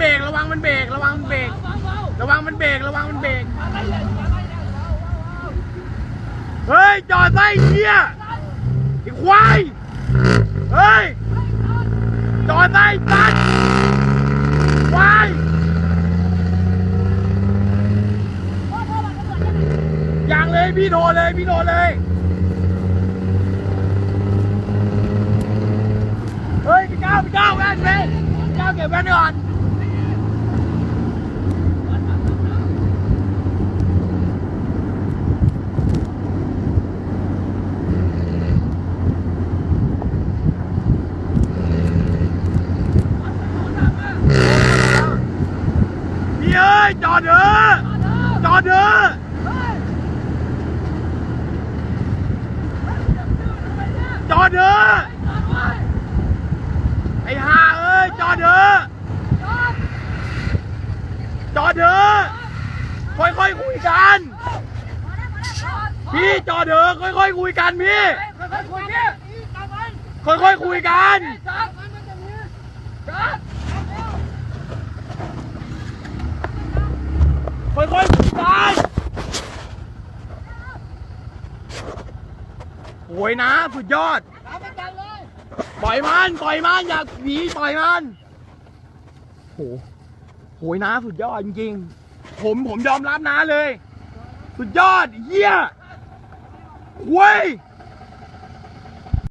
เบรกระวังมันเบรกระวังมันเบรกระวังมันเบรกระวังมันเบรกเฮ้ยจอดไปเหี้ยไอ้ควายเฮ้ยจอดไปตัดควายอย่างเลยพี่โดนเลยพี่โดนเลยเฮ้ยพี่ก้าวพี่ก้าวแว่นเว่นก้าวเก็บแว่นก่อน ยจอดเถอะจอดเถอะจอดเถอะไอ้ห่าเอ้ยจอดเถอะจอดเถอะค่อยๆคุยกัน พี่จอดเถอะค่อยๆคุยกันพี่ค่อยๆคุยกัน ค่อยค่อยคุยกันๆคุยกันโวยนะสุดยอด ปล่อยมัน ปล่อยมัน อย่าหนีปล่อยมันโหโหยนะสุดยอดจริงๆ ผมผมยอมรับนะเลย สุดยอดเยี่ยเว้ย